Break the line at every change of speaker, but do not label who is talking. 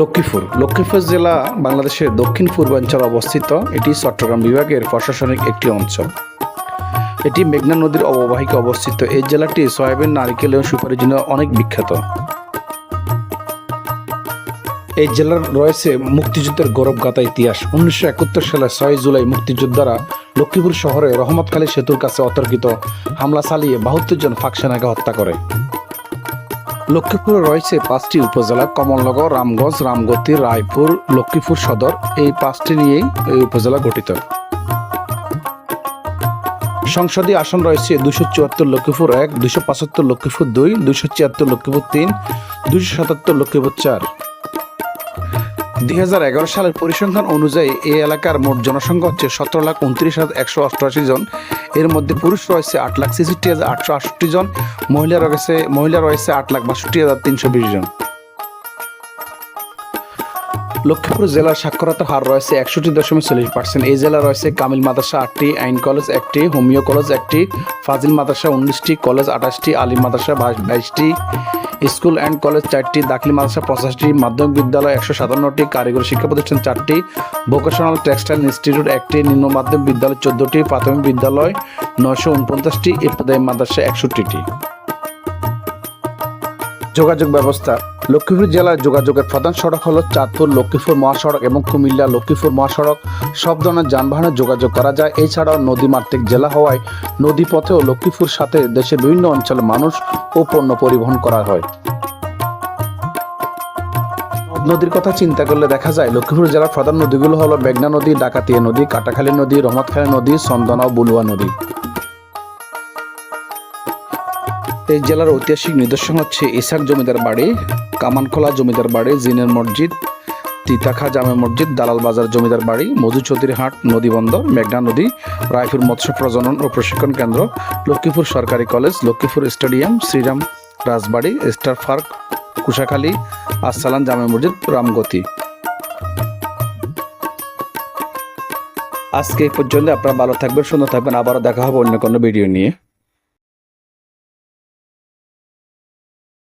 লক্ষ্মীপুর। লক্ষ্মীপুর জেলা বাংলাদেশের দক্ষিণ পূর্বাঞ্চলে অবস্থিত। এটি চট্টগ্রাম বিভাগের প্রশাসনিক একটি অঞ্চল। এটি মেঘনা নদীর অববাহিকা অবস্থিত। এই জেলাটি সয়াবিন, নারিকেল এবং সুপারির জন্য অনেক বিখ্যাত। এই জেলার রয়েছে মুক্তিযুদ্ধের গৌরবগাথা ইতিহাস। উনিশশো একাত্তর সালের ছয় জুলাই মুক্তিযোদ্ধারা লক্ষ্মীপুর শহরে রহমতখালী সেতুর কাছে অতর্কিত হামলা চালিয়ে বাহাত্তর জন ফাঁকসেনাকে হত্যা করে। লক্ষ্মীপুরে রয়েছে পাঁচটি উপজেলা, কমলনগর, রামগঞ্জ, রামগতি, রায়পুর, লক্ষ্মীপুর সদর। এই পাঁচটি নিয়েই এই উপজেলা গঠিত। সংসদীয় আসন রয়েছে দুশো চুয়াত্তর লক্ষ্মীপুর এক দুশো পঁচাত্তর লক্ষ্মীপুর দুই দুশো ছিয়াত্তর লক্ষ্মীপুর তিন দুশো সাতাত্তর লক্ষ্মীপুর চার। দুই হাজার এগারো সালের পরিসংখ্যান অনুযায়ী এই এলাকার মোট জনসংখ্যা হচ্ছে সতেরো লাখ উনত্রিশ হাজার একশো অষ্টআশি জন। এর মধ্যে পুরুষ রয়েছে আট লাখ ছেষট্টি হাজার আটশো আটষট্টি জন, মহিলা রয়েছে মহিলা রয়েছে আট লাখ বাষট্টি হাজার তিনশো বিশ জন। লক্ষ্মীপুর জেলার সাক্ষরতার হার রয়েছে একষট্টি দশমিক চল্লিশ পার্সেন্ট। এই জেলা রয়েছে কামিল মাদ্রাসা আটটি, আইন কলেজ একটি, হোমিও কলেজ একটি, ফাজিল মাদ্রাসা উনিশটি, কলেজ আঠাশটি, আলিম মাদ্রাসা বাইশটি। স্কুল অ্যান্ড কলেজ চারটি, দাখিল মাদ্রাসা পঁচাশটি, মাধ্যমিক বিদ্যালয় একশো সাতান্নটি, কারিগরি শিক্ষা প্রতিষ্ঠান চারটি, ভোকেশনাল টেক্সটাইল ইনস্টিটিউট একটি, নিম্ন মাধ্যমিক বিদ্যালয় চোদ্দটি, প্রাথমিক বিদ্যালয় নয়শো উনপঞ্চাশটি ইফতাদায়ী মাদ্রাসা একষট্টিটি। যোগাযোগ ব্যবস্থা। লক্ষ্মীপুর জেলার যোগাযোগের প্রধান সড়ক হলো চাঁদপুর লক্ষ্মীপুর মহাসড়ক এবং কুমিল্লা লক্ষ্মীপুর মহাসড়ক। সব ধরনের যানবাহনে যোগাযোগ করা যায়। এছাড়াও নদীমাতৃক জেলা হওয়ায় নদী পথেও লক্ষ্মীপুর সাথে দেশের বিভিন্ন অঞ্চলে মানুষ ও পণ্য পরিবহন করা হয়। নদীর কথা চিন্তা করলে দেখা যায়, লক্ষ্মীপুর জেলার প্রধান নদীগুলো হলো মেঘনা নদী, ডাকাতিয়া নদী, কাটাখালী নদী, রহমতখালী নদী, চন্দনা ও বুলুয়া নদী। এই জেলার ঐতিহাসিক নিদর্শন হচ্ছে ইসাক জমিদার বাড়ি, কামানখোলা জমিদার বাড়ি, জিনের মসজিদ, তিতাখা জামে মসজিদ, দালাল বাজার জমিদার বাড়ি, মধু চৌধুরী হাট নদীবন্দর মেঘনা নদী, রায়পুর মৎস্য প্রজনন ও প্রশিক্ষণ কেন্দ্র, লক্ষ্মীপুর সরকারি college, Lakshmipur stadium, Shriram Rajbari, star park, Kushakhali আসসালাম জামে মসজিদ, রামগতি। আজকে এই পর্যন্ত আপনারা ভালো থাকবেন, সুন্দর থাকবেন, আবারও দেখা হবে অন্য কোনো ভিডিও নিয়ে।